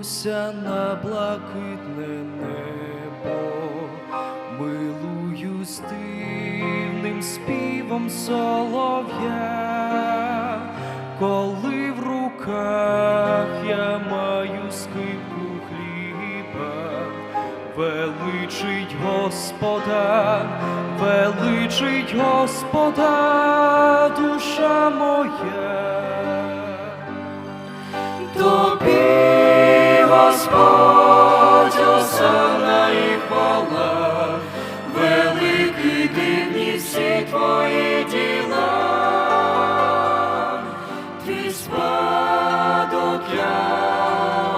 дивлюся на блакитне небо, милуюсь дивним співом солов'я, коли в руках я маю скипку хліба, величить Господа, величить Господа, душа моя. Господь, осана і хвала, великий дивні всі твої діла, твій спадок я,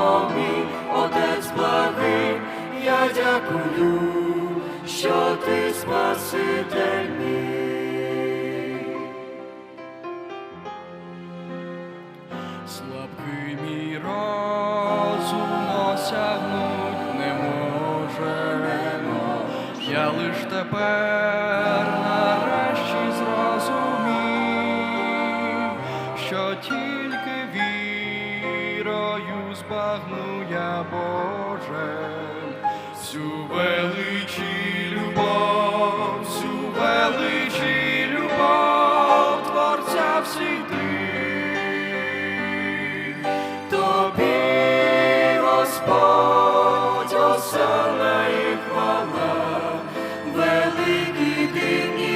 о мій Отець благий, я дякую, що ти Спаситель мій. Осягнуть не можемо, я лиш тепер нарешті зрозумів, що тільки вірою збагну я Боже, всю величі осана і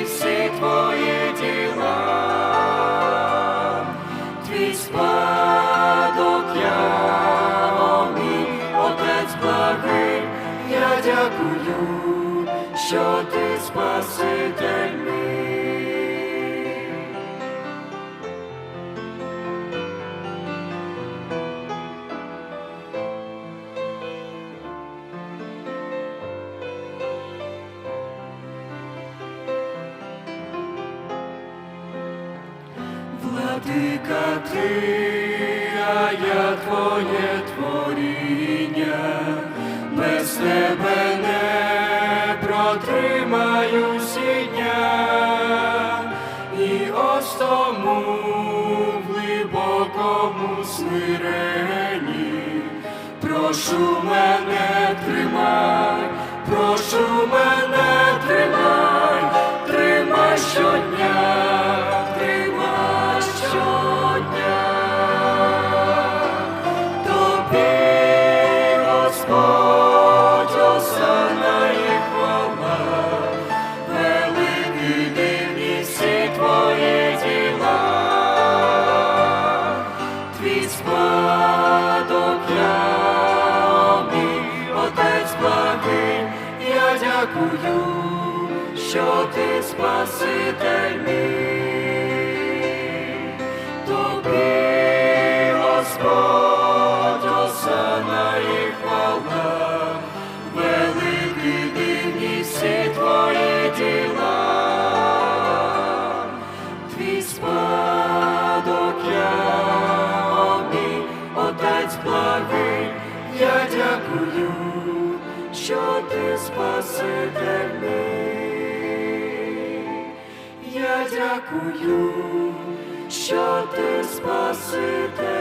всі твої діла, твій спадок я, Отець благий, я дякую, що ти Спаситель мій. Ти, твоє творіння, без тебе не протримаю дня, і ось глибокому смиренні, прошу мене тримай, прошу мене дякую, що ти Спаситель мій. Тобі, Господь, осана і хвала, великі дивні всі твої діла, твій спадок я, о Отець благий, я дякую, що ти Спаситель мій. Я дякую, що ти Спаситель